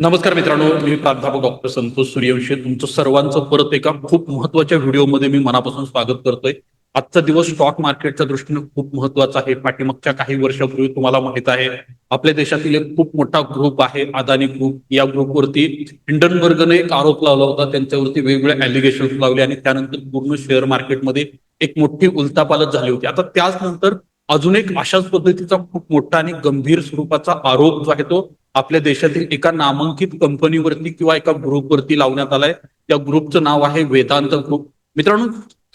नमस्कार मित्रांनो मी प्राध्यापक डॉक्टर संतोष सूर्यवंशी. तुमचं सर्वांचं परत एका खूप महत्त्वाच्या व्हिडिओमध्ये मी मनापासून स्वागत करतोय. आजचा दिवस स्टॉक मार्केटच्या दृष्टीने खूप महत्त्वाचा आहे. पाठीमागच्या काही वर्षापूर्वी तुम्हाला माहीत आहे आपल्या देशातील एक खूप मोठा ग्रुप आहे अदानी ग्रुप या ग्रुपवरती हिंडनबर्गने एक आरोप लावला होता. त्यांच्यावरती वेगवेगळे ऍलिगेशन्स लावले आणि त्यानंतर पूर्ण शेअर मार्केटमध्ये एक मोठी उलतापालत झाली होती. आता त्याच नंतर अजून एक अशाच पद्धतीचा खूप मोठा आणि गंभीर स्वरूपाचा आरोप जो आहे तो आपल्या देशातील एका नामांकित कंपनीवरती किंवा एका ग्रुपवरती लावण्यात आलाय. त्या ग्रुपचं नाव आहे वेदांत ग्रुप. मित्रांनो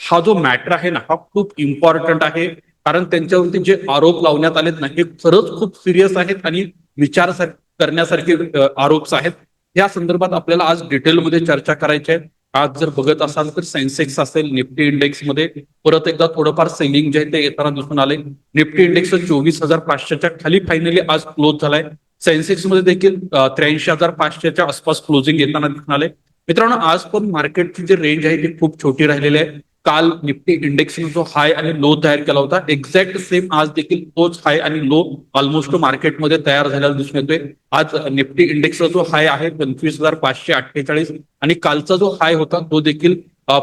हा जो मॅटर आहे ना हा खूप इम्पॉर्टंट आहे. कारण त्यांच्यावरती जे आरोप लावण्यात आलेत ना हे खरंच खूप सिरियस आहेत आणि विचार करण्यासारखे आरोप आहेत. या संदर्भात आपल्याला आज डिटेलमध्ये चर्चा करायची आहे. आज जर बघत असाल तर सेन्सेक्स असेल निफ्टी इंडेक्समध्ये. परत एकदा थोडंफार सेलिंग जे आहे ते येताना दिसून आले निफ्टी इंडेक्स चोवीस हजार पाचशेच्या खाली फायनली आज क्लोज झालाय. सेन्सेक्समध्ये देखील त्र्याऐंशी हजार पाचशेच्या आसपास क्लोजिंग येताना दिसून आले मित्रांनो आज पण मार्केटची जी रेंज आहे ती खूप छोटी राहिलेली आहे. काल निफ्टी इंडेक्सने जो हाय आणि लो तयार केला होता एक्झॅक्ट सेम आज देखील तोच हाय आणि लो ऑलमोस्ट मार्केटमध्ये तयार झालेला दिसून येतोय. आज निफ्टी इंडेक्सचा जो हाय आहे पंचवीस हजार पाचशे अठ्ठेचाळीस आणि कालचा जो हाय होता तो देखील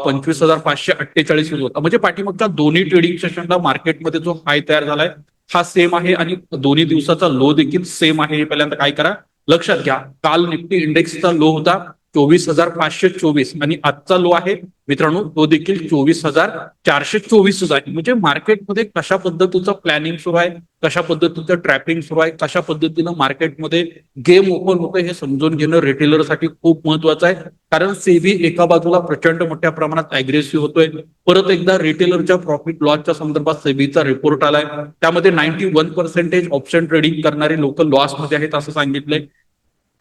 पंचवीस हजार पाचशे अठ्ठेचाळीस होता. म्हणजे पाठीमागच्या दोन्ही ट्रेडिंग सेशनला मार्केटमध्ये जो हाय तयार झालाय हा सेम आहे आणि दोन्ही दिवसाचा लो देखील सेम आहे. हे पहिल्यांदा काय करा? लक्षात घ्या. काल निफ्टी इंडेक्सचा लो होता. चोवीस हजार पाचशे चोवीस. आणि आजचा लो आहे. मित्रांनो तो देखील चोवीस हजार चारशे चोवीसच आहे. म्हणजे मार्केटमध्ये कशा पद्धतीचं प्लॅनिंग सुरू आहे कशा पद्धतीचं ट्रॅपिंग सुरू आहे कशा पद्धतीनं मार्केटमध्ये गेम ओपन होतं हे समजून घेणं रिटेलरसाठी खूप महत्वाचं आहे. कारण सेबी एका बाजूला प्रचंड मोठ्या प्रमाणात अग्रेसिव्ह होतोय. परत एकदा रिटेलरच्या प्रॉफिट लॉसच्या संदर्भात सेबीचा रिपोर्ट आलाय. त्यामध्ये ninety one percentage option trading करणारे लोक लॉसमध्ये आहेत असं सांगितलंय.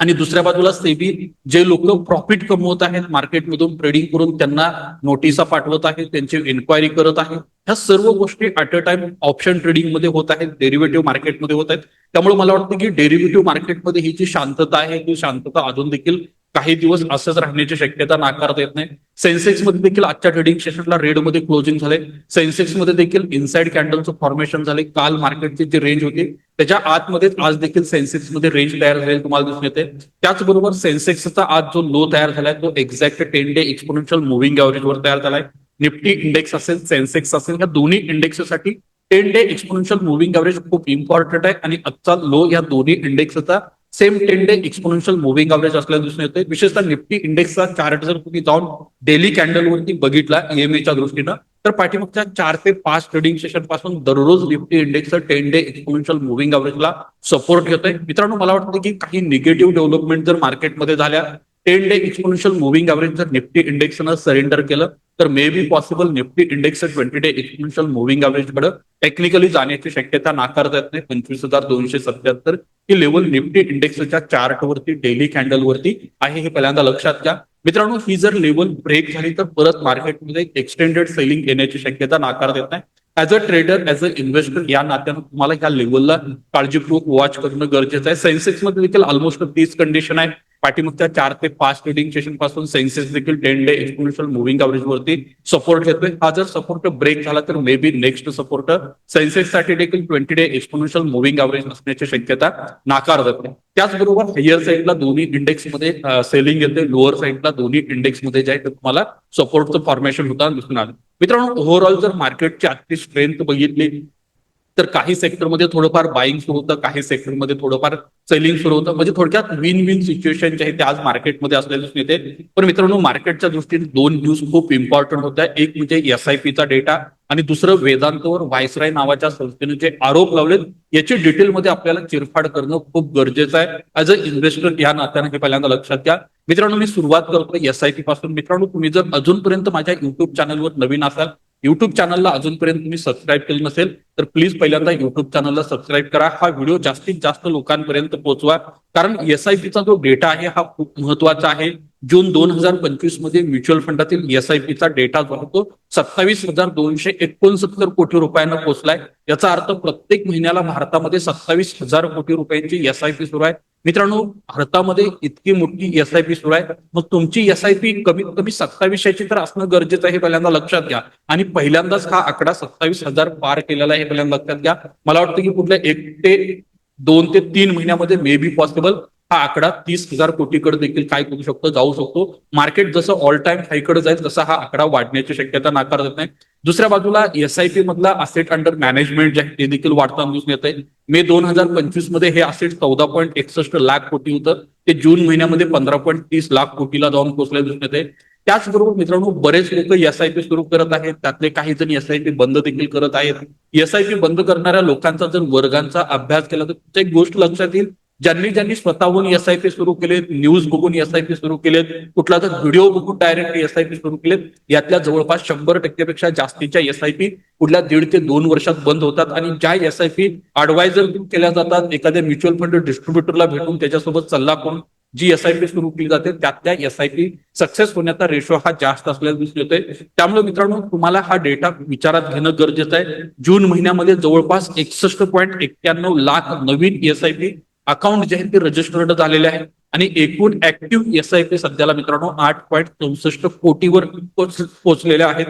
आणि दुसऱ्या बाजूला सेबी जे लोक प्रॉफिट कमवत आहेत मार्केटमधून ट्रेडिंग करून त्यांना नोटिसा पाठवत आहेत त्यांची इन्क्वायरी करत आहेत ह्या सर्व गोष्टी ऍट अ टाइम ऑप्शन ट्रेडिंगमध्ये होत आहेत डेरिव्हेटिव्ह मार्केटमध्ये होत आहेत. त्यामुळे मला वाटतं की डेरिव्हेटिव्ह मार्केटमध्ये ही जी शांतता आहे ती शांतता अजून देखील काही दिवस असंच राहण्याची शक्यता नाकारता येत नाही. सेन्सेक्समध्ये देखील आजच्या ट्रेडिंग सेशनला रेडमध्ये क्लोजिंग झाले सेन्सेक्समध्ये देखील इनसाइड कॅन्डलचं फॉर्मेशन झाले काल मार्केटची जी रेंज होती त्याच्या आतमध्येच आज देखील सेन्सेक्समध्ये रेंज तयार झालेली तुम्हाला दिसून येते. त्याचबरोबर सेन्सेक्सचा आज जो लो तयार झालाय तो exact ten day exponential moving वर तयार झालाय निफ्टी इंडेक्स असेल सेन्सेक्स असेल या दोन्ही इंडेक्ससाठी ten day exponential moving average खूप इम्पॉर्टंट आहे. आणि आजचा लो या दोन्ही इंडेक्सचा same ten day exponential moving average असल्याचं दिसून येते. विशेषतः निफ्टी इंडेक्सचा चार्ट जर तुम्ही जाऊन डेली कॅन्डलवरती बघितला ईएमएच्या दृष्टीनं तर पाठीमागच्या चार ते पाच ट्रेडिंग सेशनपासून दररोज Nifty index ten day exponential moving एव्हरेजला support घेतोय. मित्रांनो मला वाटतं की काही निगेटिव्ह डेव्हलपमेंट जर मार्केटमध्ये झाल्या ten day exponential moving average जर निफ्टी इंडेक्सनं सरेंडर केलं तर maybe possible Nifty index twenty day exponential moving एव्हरेजकडे technically जाण्याची शक्यता नाकारता येत नाही. पंचवीस हजार दोनशे सत्याहत्तर. ही लेवल निफ्टी इंडेक्सच्या चार्टवरती डेली कॅन्डलवरती आहे हे पहिल्यांदा लक्षात घ्या. मित्रांनो ही जर लेवल ब्रेक झाली तर परत मार्केटमध्ये एक्सटेंडेड सेलिंग येण्याची शक्यता नाकारता येत नाही. As a trader as a investor या नात्यानं तुम्हाला ह्या लेवलला काळजीपूर्वक वॉच करणं गरजेचं आहे. सेन्सेक्समध्ये देखील ऑलमोस्ट तीच कंडिशन आहे. पाठीमागच्या चार ते पाच ट्रेडिंग सेशनपासून सेन्सेस देखील ten day exponential moving average वरती सपोर्ट घेतोय. हा जर सपोर्ट ब्रेक झाला तर मे बी नेक्स्ट सपोर्ट सेन्सेससाठी देखील twenty day exponential moving average असण्याची शक्यता नाकार नाही त्याचबरोबर हायर साईडला दोन्ही इंडेक्समध्ये सेलिंग येते लोअर साईडला दोन्ही इंडेक्समध्ये जे आहे तुम्हाला सपोर्टचं फॉर्मेशन होता दिसून आलं. मित्रांनो ओव्हरऑल जर मार्केटची आजची स्ट्रेंथ बघितली तर काही सेक्टरमध्ये थोडंफार बाईंग सुरू होतं काही सेक्टरमध्ये थोडंफार सेलिंग सुरू होतं. म्हणजे थोडक्यात विन विन सिच्युएशन जे आहे ते आज मार्केटमध्ये असलेलं दिसून येते. पण मित्रांनो मार्केटच्या दृष्टीने दोन न्यूज खूप इम्पॉर्टंट होत्या. एक म्हणजे एसआयपीचा डेटा आणि दुसरं वेदांतवर व्हायसराय नावाच्या संस्थेने जे आरोप लावलेत याची डिटेलमध्ये आपल्याला चिरफाड करणं खूप गरजेचं आहे. ऍज अ इन्व्हेस्टर या नात्यानं हे पहिल्यांदा लक्षात घ्या. मित्रांनो मी सुरुवात करतो एसआयपी पासून. मित्रांनो तुम्ही जर अजूनपर्यंत माझ्या युट्यूब चॅनलवर नवीन असाल युट्यूब चॅनलला अजूनपर्यंत तुम्ही सबस्क्राईब केलं नसेल तर प्लीज पहिल्यांदा युट्यूब चॅनलला सबस्क्राईब करा. हा व्हिडिओ जास्तीत जास्त लोकांपर्यंत पोहोचवा. कारण एसआयपीचा जो डेटा आहे हा खूप महत्त्वाचा आहे. जून दोन हजार पंचवीसमध्ये म्युच्युअल फंडातील एसआयपीचा डेटा जो आहे तो सत्तावीस हजार दोनशे एकोणसत्तर कोटी रुपयांना पोहोचलाय. याचा अर्थ प्रत्येक महिन्याला भारतामध्ये सत्तावीस हजार कोटी रुपयांची एसआयपी सुरू आहे. मित्रांनो भारतामध्ये इतकी मोठी एसआयपी सुरू आहे. मग तुमची एसआयपी कमीत कमी सत्तावीसशेची तर असणं गरजेचं आहे पहिल्यांदा लक्षात घ्या. आणि पहिल्यांदाच हा आकडा सत्तावीस हजार पार केलेला आहे हे पहिल्यांदा लक्षात घ्या. मला वाटतं की कुठल्या एक ते दोन ते तीन महिन्यामध्ये मे बी पॉसिबल हा आकडा तीस हजार कोटीकडे देखील काय करू शकतो जाऊ शकतो. मार्केट जसं ऑल टाइम हायकडे जाईल तसा हा आकडा वाढण्याची शक्यता नाकारत नाही. दुसऱ्या बाजूला एसआयपी मधला असेट अंडर मॅनेजमेंट जे आहे ते देखील वाढताना दिसून येत आहे मे दोन हजार पंचवीसमध्ये हे असेट चौदा पॉईंट एकसष्ट लाख कोटी होतं. ते जून महिन्यामध्ये पंधरा पॉईंट तीस लाख कोटीला जाऊन पोहोचले दिसून येते त्याचबरोबर मित्रांनो बरेच लोक एसआयपी सुरू करत आहेत. त्यातले काही जण एसआयपी बंद देखील करत आहेत. एसआयपी बंद करणाऱ्या लोकांचा जर वर्गांचा अभ्यास केला तर एक गोष्ट लक्षात येईल. ज्यांनी ज्यांनी स्वतःहून एसआयपी सुरू केलेत न्यूज बघून एसआयपी सुरू केलेत कुठला तर व्हिडिओ बघून डायरेक्ट एसआयपी सुरू केलेत यातल्या जवळपास शंभर टक्केपेक्षा जास्तीच्या एसआयपी पुढल्या दीड ते दोन वर्षात बंद होतात आणि ज्या एसआयपी अडवायझर केल्या जातात एखाद्या म्युच्युअल फंड डिस्ट्रीब्युटरला भेटून त्याच्यासोबत सल्ला करून जी एस आयपी सुरू केली जाते त्यातल्या एसआयपी सक्सेस होण्याचा रेशो हा जास्त असल्याचं दिसून येतोय. त्यामुळे मित्रांनो तुम्हाला हा डेटा विचारात घेणं गरजेचं आहे. जून महिन्यामध्ये जवळपास एकसष्ट पॉईंट एक्क्याण्णव लाख नवीन एस आय पी अकाउंट जे आहे ते रजिस्टर्ड झालेले आहे आणि एकूण ऍक्टिव्ह एसआयपी सध्याला मित्रांनो आठ पॉईंट चौसष्ट कोटीवर पोहोचलेल्या पोहोचलेले आहेत.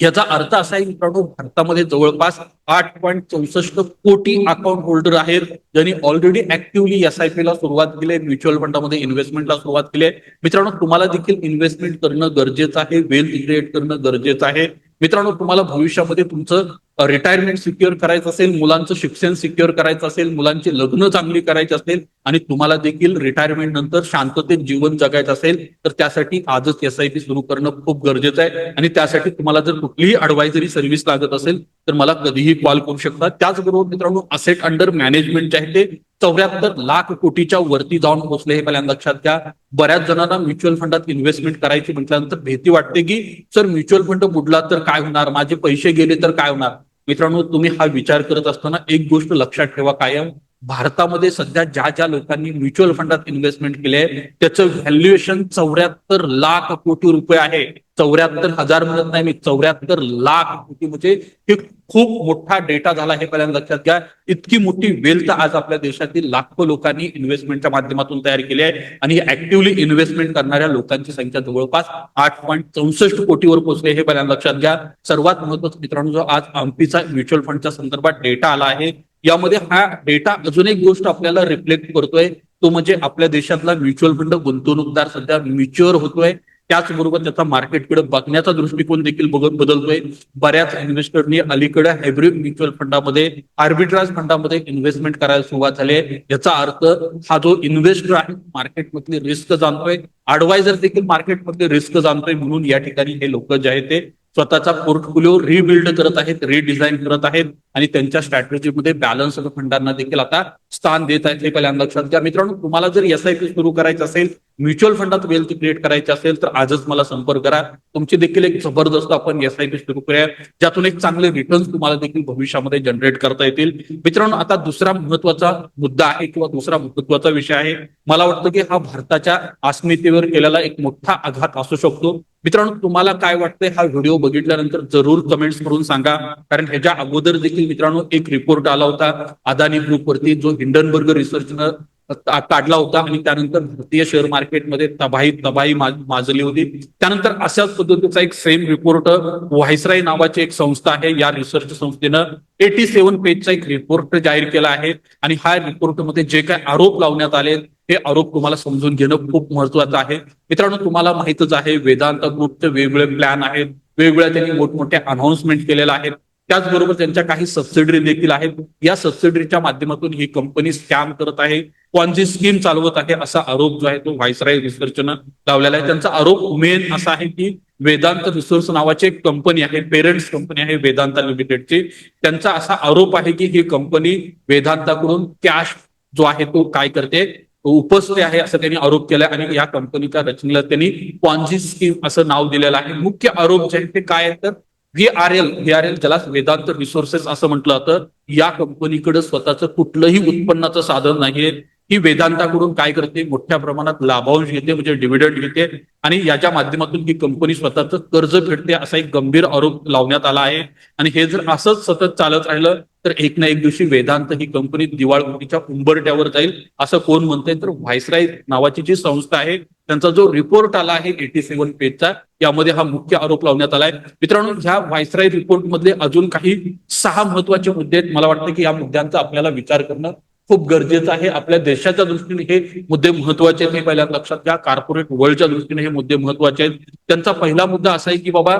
याचा अर्थ असा आहे मित्रांनो भारतामध्ये जवळपास आठ पॉईंट चौसष्ट कोटी अकाउंट होल्डर आहेत. ज्यांनी ऑलरेडी ऍक्टिव्हली एसआयपी ला सुरुवात केली आहे. म्युच्युअल फंडामध्ये इन्व्हेस्टमेंटला सुरुवात केली आहे. मित्रांनो तुम्हाला देखील इन्व्हेस्टमेंट करणं गरजेचं आहे. वेल्थ क्रिएट करणं गरजेचं आहे. मित्रांनो तुम्हाला भविष्यामध्ये तुमचं रिटायरमेंट सिक्युअर करायचं असेल मुलांचं शिक्षण सिक्युअर करायचं असेल मुलांची लग्न चांगली करायची असेल आणि तुम्हाला देखील रिटायरमेंट नंतर शांततेत जीवन जगायचं असेल तर त्यासाठी आजच एसआयपी सुरू करणं खूप गरजेचं आहे. आणि त्यासाठी तुम्हाला जर कुठलीही अडवायझरी सर्व्हिस लागत असेल तर मला कधीही कॉल करू शकता. त्याचबरोबर मित्रांनो असेट अंडर मॅनेजमेंट जे आहे ते चौऱ्याहत्तर लाख कोटीच्या वरती जाऊन पोहोचले हे पहिल्यांदा लक्षात घ्या. बऱ्याच जणांना म्युच्युअल फंडात इन्व्हेस्टमेंट करायची म्हटल्यानंतर भीती वाटते की सर म्युच्युअल फंड बुडला तर काय होणार? माझे पैसे गेले तर काय होणार? मित्रांनो तुम्ही हा विचार करत असताना एक गोष्ट लक्षात ठेवा कायम भारतामध्ये सध्या ज्या ज्या लोकांनी म्युच्युअल फंडात इन्व्हेस्टमेंट केले त्याचं व्हॅल्युएशन चौऱ्याहत्तर लाख कोटी रुपये आहे. चौऱ्याहत्तर हजार म्हणत नाही मी चौऱ्याहत्तर लाख कोटी म्हणजे हे खूप मोठा डेटा झाला हे पहिल्यांदा लक्षात घ्या. इतकी मोठी वेल्थ आज आपल्या देशातील लाखो लोकांनी इन्व्हेस्टमेंटच्या माध्यमातून तयार केली आहे. आणि ऍक्टिव्हली इन्व्हेस्टमेंट करणाऱ्या लोकांची संख्या जवळपास आठ पॉईंट चौसष्ट कोटीवर पोहोचले हे पहिल्यांदा लक्षात घ्या. सर्वात महत्वाचं मित्रांनो जो आज आमपीचा म्युच्युअल फंडच्या संदर्भात डेटा आला आहे यामध्ये हा डेटा अजून एक गोष्ट आपल्याला रिफ्लेक्ट करतोय. तो म्हणजे आपल्या देशातला म्युच्युअल फंड गुंतवणूकदार सध्या म्युच्युअर होतोय. त्याचबरोबर त्याचा मार्केटकडे बघण्याचा दृष्टिकोन देखील बघत बदलतोय. बऱ्याच इन्व्हेस्टरनी अलीकडे हायब्रिड म्युच्युअल फंडामध्ये आर्बिट्राज फंडामध्ये इन्व्हेस्टमेंट करायला सुरुवात झाली आहे. याचा अर्थ हा जो इन्व्हेस्टर आहे मार्केटमधली रिस्क जाणतोय. अडवायझर देखील मार्केटमधली रिस्क जाणतोय म्हणून या ठिकाणी हे लोक जे आहे ते स्वतःचा पोर्टफोलिओ रिबिल्ड करत आहेत रिडिझाईन करत आहेत आणि त्यांच्या स्ट्रॅटेजीमध्ये बॅलन्स फंडांना देखील आता स्थान देत आहेत हे पहिल्यांदा लक्षात घ्या. मित्रांनो तुम्हाला जर एसआयपी सुरू करायचं असेल म्युच्युअल फंडात वेल्थ क्रिएट करायचे असेल तर आजच मला संपर्क करा. तुमची देखील एक जबरदस्त आपण एसआयपी सुरू करूया. ज्यातून एक चांगले रिटर्न्स तुम्हाला देखील भविष्यामध्ये जनरेट करता येतील. मित्रांनो आता दुसरा महत्त्वाचा मुद्दा आहे किंवा दुसरा महत्त्वाचा विषय आहे. मला वाटतं की हा भारताच्या अस्मितेवर केलेला एक मोठा आघात असू शकतो. मित्रांनो तुम्हाला काय वाटतंय हा व्हिडिओ बघितल्यानंतर जरूर कमेंट्स करून सांगा. कारण ह्याच्या अगोदर देखील मित्रांनो एक रिपोर्ट आला होता. अदानी ग्रुपवरती जो हिंडनबर्ग रिसर्चनं काढला होता आणि त्यानंतर भारतीय शेअर मार्केटमध्ये तबाही तबाही माजली होती. त्यानंतर अशाच पद्धतीचा एक सेम रिपोर्ट व्हायसराय नावाची एक संस्था आहे. या रिसर्च संस्थेनं एटी सेव्हन पेजचा एक रिपोर्ट जाहीर केला आहे. आणि हा रिपोर्टमध्ये जे काय आरोप लावण्यात आले हे आरोप तुम्हाला समजून घेणं खूप महत्वाचं आहे. मित्रांनो तुम्हाला माहितच आहे वेदांत ग्रुपचे वेगवेगळे प्लॅन आहेत. वेगवेगळ्या त्यांनी मोठमोठ्या अनाउन्समेंट केलेल्या आहेत. त्याचबरोबर त्यांच्या काही सबसिडरी देखील आहेत. या सबसिडरीच्या माध्यमातून ही कंपनी स्कॅम करत आहे. कॉन्झी स्कीम चालवत आहे असा आरोप जो आहे तो व्हायसराय रिसर्चनं लावलेला आहे. त्यांचा आरोप मेन असा आहे की वेदांत रिसोर्स नावाची एक कंपनी आहे पेरेंट्स कंपनी आहे वेदांता लिमिटेडची त्यांचा असा आरोप आहे की ही कंपनी वेदांताकडून कॅश जो आहे तो काय करते? उपसते आहे असं त्यांनी आरोप केलाय आणि या कंपनीच्या रचनेला त्यांनी पॉन्झी स्कीम असं नाव दिलेलं आहे. मुख्य आरोप जे आहे ते काय आहे तर V R L V R L ज्याला वेदांत रिसोर्सेस असं म्हटलं जातं. या कंपनीकडे स्वतःचं कुठलंही उत्पन्नाचं साधन नाहीये. ही वेदांताकडून काय करते? मोठ्या प्रमाणात लाभांश घेते म्हणजे डिव्हिडंड घेते आणि याच्या माध्यमातून ही कंपनी स्वतःचं कर्ज फेडते असा एक गंभीर आरोप लावण्यात आला आहे. आणि हे जर असंच सतत चालत राहिलं तर एक ना एक दिवशी वेदांत ही कंपनी दिवाळखोरीच्या उंबरट्यावर जाईल असं कोण म्हणतंय? तर व्हायसराय नावाची जी संस्था आहे त्यांचा जो रिपोर्ट आला आहे एटी सेव्हन पेजचा यामध्ये हा मुख्य आरोप लावण्यात आलाय मित्रांनो ह्या व्हायसराय रिपोर्ट मधले अजून काही सहा महत्त्वाचे मुद्दे आहेत. मला वाटतं की या मुद्द्यांचा आपल्याला विचार करणं खूप गरजेचं आहे. आपल्या देशाच्या दृष्टीने हे मुद्दे महत्त्वाचे आहेत हे पहिल्या लक्षात घ्या. कॉर्पोरेट वर्ल्डच्या दृष्टीने हे मुद्दे महत्त्वाचे आहेत. त्यांचा पहिला मुद्दा असा आहे की बाबा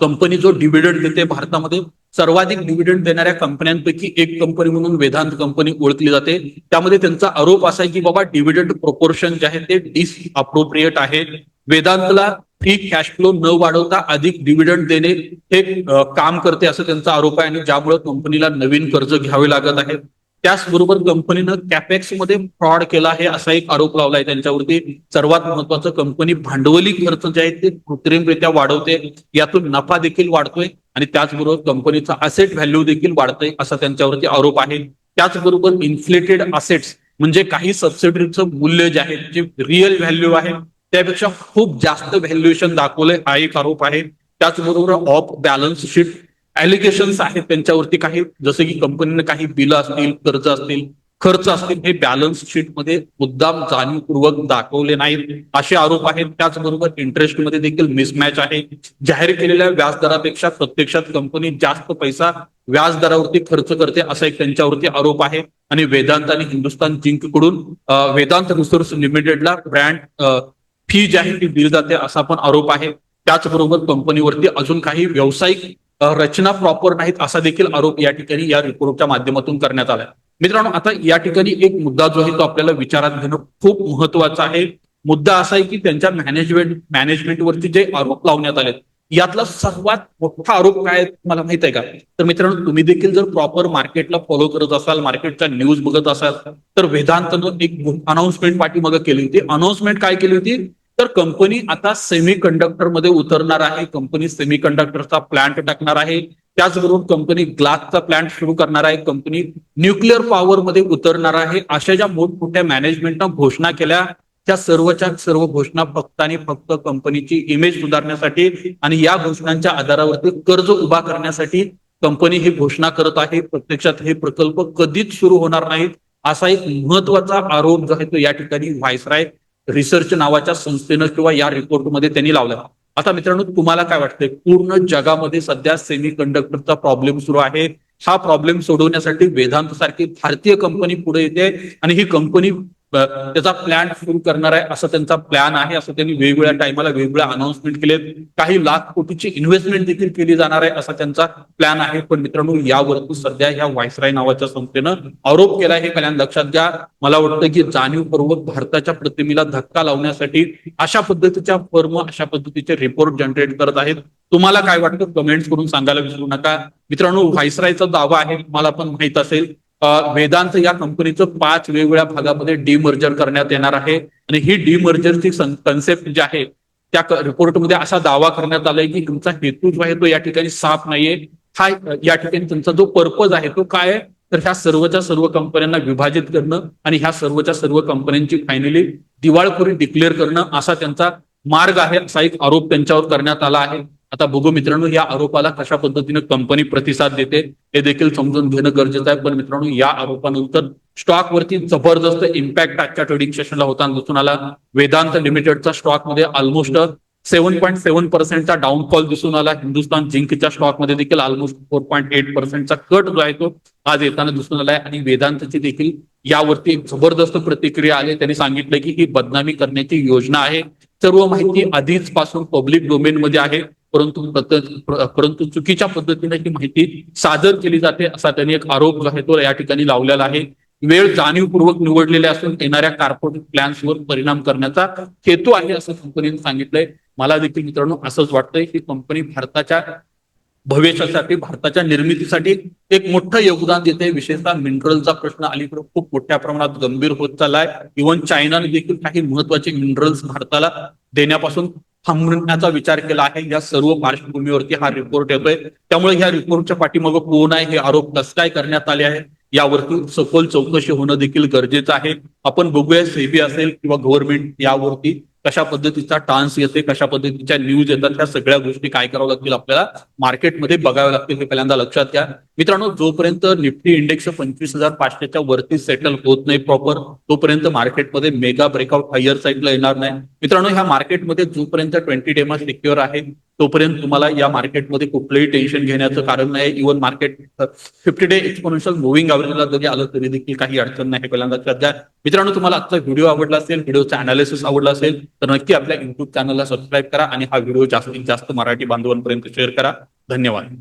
कंपनी जो डिव्हिडंड देते भारतामध्ये सर्वाधिक डिव्हिडंड देणाऱ्या कंपन्यांपैकी एक कंपनी म्हणून वेदांत कंपनी ओळखली जाते. त्यामध्ये त्यांचा आरोप असा आहे की बाबा डिव्हिडंड प्रोपोर्शन जे आहे ते डिस अप्रोप्रिएट आहे. वेदांतला फ्री कॅश फ्लो न वाढवता अधिक डिव्हिडंड देणे हे काम करते असं त्यांचा आरोप आहे आणि ज्यामुळे कंपनीला नवीन कर्ज घ्यावे लागत आहे. त्याचबरोबर कंपनीनं कॅपेक्समध्ये फ्रॉड केला आहे असा एक आरोप लावलाय त्यांच्यावरती. सर्वात महत्वाचं कंपनी भांडवली खर्च जे आहे ते कृत्रिमरित्या वाढवते. यातून नफा देखील वाढतोय आणि त्याचबरोबर कंपनीचा असेट व्हॅल्यू देखील वाढतोय असा त्यांच्यावरती आरोप आहे. त्याचबरोबर इन्फ्लेटेड असेट्स म्हणजे काही सबसिडीचं मूल्य जे आहे जे रिअल व्हॅल्यू आहे त्यापेक्षा खूप जास्त व्हॅल्युएशन दाखवलंय हा एक आरोप आहे. त्याचबरोबर ऑफ बॅलन्स शीट ऍलिगेशन्स आहेत त्यांच्यावरती काही जसं की कंपनीने काही बिलं असतील कर्ज असतील खर्च असतील हे बॅलन्स शीटमध्ये मुद्दाम जाणीवपूर्वक दाखवले नाहीत. असे आरोप आहेत. त्याचबरोबर इंटरेस्टमध्ये देखील मिसमॅच आहे. जाहीर केलेल्या व्याजदरापेक्षा प्रत्यक्षात कंपनी जास्त पैसा व्याजदरावरती खर्च करते असा एक त्यांच्यावरती आरोप आहे. आणि वेदांत आणि हिंदुस्थान जिंककडून वेदांत रिसोर्स लिमिटेडला ब्रँड फी जी आहे ती दिली जाते असा पण आरोप आहे. त्याचबरोबर कंपनीवरती अजून काही व्यावसायिक रचना प्रॉपर नाहीत असा देखील आरोप या ठिकाणी या रिपोर्टच्या माध्यमातून करण्यात आला. मित्रांनो आता या ठिकाणी एक मुद्दा जो आहे तो आपल्याला विचारात घेणं खूप महत्त्वाचा आहे. मुद्दा असा आहे की त्यांच्या मॅनेजमेंट मॅनेजमेंटवरती जे आरोप लावण्यात आलेत यातला सर्वात मोठा आरोप काय आहे तुम्हाला माहीत आहे का? तर मित्रांनो तुम्ही देखील जर प्रॉपर मार्केटला फॉलो करत असाल मार्केटच्या न्यूज बघत असाल तर वेदांतनं एक अनाउन्समेंट पाठीमागं केली होती. अनाउन्समेंट काय केली होती? तर कंपनी आता सेमी कंडक्टरमध्ये उतरणार आहे. कंपनी सेमी कंडक्टरचा प्लांट टाकणार आहे. त्याचबरोबर कंपनी ग्लासचा प्लांट सुरू करणार आहे. कंपनी न्यूक्लिअर पॉवर मध्ये उतरणार आहे. अशा ज्या मोठमोठ्या मॅनेजमेंटनं घोषणा केल्या त्या सर्वच्या सर्व घोषणा फक्त आणि फक्त कंपनीची इमेज सुधारण्यासाठी आणि या घोषणांच्या आधारावरती कर्ज उभा करण्यासाठी कंपनी ही घोषणा करत आहे. प्रत्यक्षात हे प्रकल्प कधीच सुरू होणार नाहीत. असा एक महत्त्वाचा आरोप जो आहे तो या ठिकाणी व्हायसराय रिसर्च नावाच्या संस्थेनं किंवा या रिपोर्टमध्ये त्यांनी लावलं. आता मित्रांनो तुम्हाला काय वाटतंय? पूर्ण जगामध्ये सध्या सेमी कंडक्टरचा प्रॉब्लेम सुरू आहे. हा प्रॉब्लेम सोडवण्यासाठी वेदांत सारखी भारतीय कंपनी पुढे येते आणि ही कंपनी त्याचा प्लॅन सुरू करणार आहे असं त्यांचा प्लॅन आहे असं त्यांनी वेगवेगळ्या टायमाला वेगवेगळ्या अनाऊन्समेंट केलेत. काही लाख कोटीची इन्व्हेस्टमेंट देखील केली जाणार आहे असा त्यांचा प्लॅन आहे. पण मित्रांनो यावरती सध्या ह्या व्हायसराय नावाच्या संस्थेनं आरोप केला हे पहिल्यांदा लक्षात घ्या. मला वाटतं की जाणीवपूर्वक भारताच्या प्रतिमेला धक्का लावण्यासाठी अशा पद्धतीच्या फर्म अशा पद्धतीचे रिपोर्ट जनरेट करत आहेत. तुम्हाला काय वाटतं? कमेंट्स करून सांगायला विसरू नका. मित्रांनो व्हायसरायचा दावा आहे. तुम्हाला पण माहीत असेल. वेदांत या कंपनीचं पाच वेगवेगळ्या भागामध्ये डिमर्जर करण्यात येणार आहे. आणि ही डिमर्जरची कन्सेप्ट जी आहे त्या रिपोर्टमध्ये असा दावा करण्यात आलाय की तुमचा हेतू जो आहे तो या ठिकाणी साफ नाहीये. हा या ठिकाणी तुमचा जो पर्पज आहे तो काय आहे? तर ह्या सर्वच्या सर्व कंपन्यांना विभाजित करणं आणि ह्या सर्वच्या सर्व कंपन्यांची फायनली दिवाळखोरी डिक्लेअर करणं असा त्यांचा मार्ग आहे असा एक आरोप त्यांच्यावर करण्यात आला आहे. आता बघू मित्रांनो या आरोपाला कशा पद्धतीने कंपनी प्रतिसाद देते हे देखील समजून घेणं गरजेचं आहे. पण मित्रांनो या आरोपानंतर स्टॉक वरती जबरदस्त इम्पॅक्ट आजच्या ट्रेडिंग सेशनला होताना दिसून आला. वेदांत लिमिटेडचा स्टॉकमध्ये ऑलमोस्ट सेव्हन पॉईंट सेव्हन पर्सेंटचा डाऊनफॉल दिसून आला. हिंदुस्थान जिंकच्या स्टॉकमध्ये देखील ऑलमोस्ट फोर पॉईंट एट पर्सेंटचा कट जो आहे तो आज येताना दिसून आलाय. आणि वेदांतची देखील यावरती एक जबरदस्त प्रतिक्रिया आली. त्यांनी सांगितलं की ही बदनामी करण्याची योजना आहे. सर्व माहिती आधीच पासून पब्लिक डोमेन मध्ये आहे. परंतु परंतु चुकीच्या पद्धतीने ही माहिती सादर केली जाते असा त्यांनी एक आरोप जो आहे तो या ठिकाणी लावलेला आहे. वेळ जाणीवपूर्वक निवडलेले असून येणाऱ्या कॉर्पोरेट प्लॅन्सवर परिणाम करण्याचा हेतू आहे असं कंपनीने सांगितलंय. मला देखील मित्रांनो असंच वाटतंय की कंपनी भारताच्या भविष्यासाठी भारताच्या निर्मितीसाठी एक मोठं योगदान देते विशेषतः मिनरलचा प्रश्न अलीकडे खूप मोठ्या प्रमाणात गंभीर होत चाललाय. इव्हन चायनाने देखील काही महत्त्वाचे मिनरल्स भारताला देण्यापासून थांबण्याचा विचार केला आहे. या सर्व पार्श्वभूमीवरती हा रिपोर्ट येतोय. त्यामुळे ह्या रिपोर्टच्या पाठीमागं कोण आहे हे आरोप कस काय करण्यात आले आहे यावरती सखोल चौकशी होणं देखील गरजेचं आहे. आपण बघूया सेबी असेल किंवा गव्हर्नमेंट यावरती कशा पद्धतीचा टान्स येते कशा पद्धतीच्या न्यूज येतात त्या सगळ्या गोष्टी काय कराव्या लागतील आपल्याला मार्केटमध्ये बघाव्या लागतील हे पहिल्यांदा लक्षात घ्या. मित्रांनो जोपर्यंत निफ्टी इंडेक्स पंचवीस हजार पाचशेच्या वरती सेटल होत नाही प्रॉपर तोपर्यंत मार्केटमध्ये मेगा ब्रेकआउट हायर साईडला येणार नाही. मित्रांनो ह्या मार्केटमध्ये जोपर्यंत ट्वेंटी डेमा सिक्युअर आहे तोपर्यंत तुम्हाला या मार्केटमध्ये कुठलंही टेन्शन घेण्याचं कारण नाही. Even market fifty day exponential moving ॲव्हरेजला जरी आलं तरी देखील काही अडचण नाही पहिल्यांदा. सध्या मित्रांनो तुम्हाला आजचा व्हिडिओ आवडला असेल व्हिडिओचा अनालिसिस आवडला असेल तर नक्की आपल्या युट्यूब चॅनलला सबस्क्राईब करा आणि हा व्हिडिओ जास्तीत जास्त मराठी बांधवांपर्यंत शेअर करा. धन्यवाद.